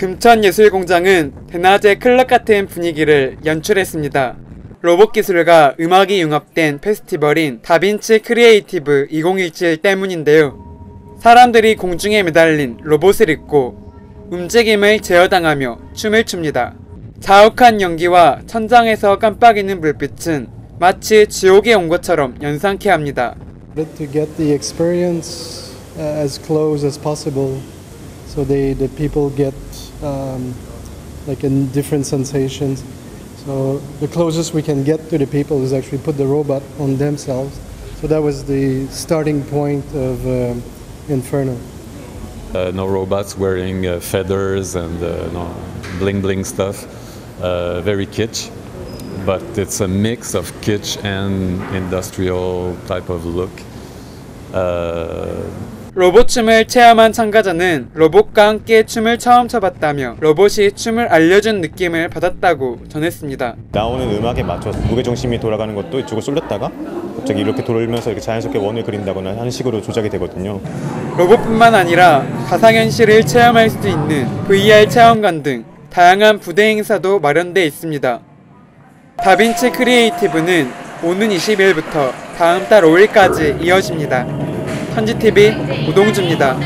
금천예술공장은 대낮의 클럽 같은 분위기를 연출했습니다. 로봇 기술과 음악이 융합된 페스티벌인 다빈치 크리에이티브 2017 때문인데요. 사람들이 공중에 매달린 로봇을 입고 움직임을 제어당하며 춤을 춥니다. 자욱한 연기와 천장에서 깜빡이는 불빛은 마치 지옥에 온 것처럼 연상케 합니다. To get the experience uh, as close as possible, so they the people get um, like in different sensations. So the closest we can get to the people is actually put the robot on themselves. So that was the starting point of um, Inferno. Uh, no robots wearing uh, feathers and uh, no bling bling stuff. Uh, very kitsch, but it's a mix of kitsch and industrial type of look. Uh, 로봇 춤을 체험한 참가자는 로봇과 함께 춤을 처음 춰봤다며 로봇이 춤을 알려준 느낌을 받았다고 전했습니다. 나오는 음악에 맞춰서 무게 중심이 돌아가는 것도 이쪽을 쏠렸다가 갑자기 이렇게 돌면서 이렇게 자연스럽게 원을 그린다거나 하는 식으로 조작이 되거든요. 로봇뿐만 아니라 가상현실을 체험할 수 있는 VR 체험관 등 다양한 부대 행사도 마련돼 있습니다. 다빈치 크리에이티브는 오는 20일부터 다음 달 5일까지 이어집니다. 현지TV 우동주입니다.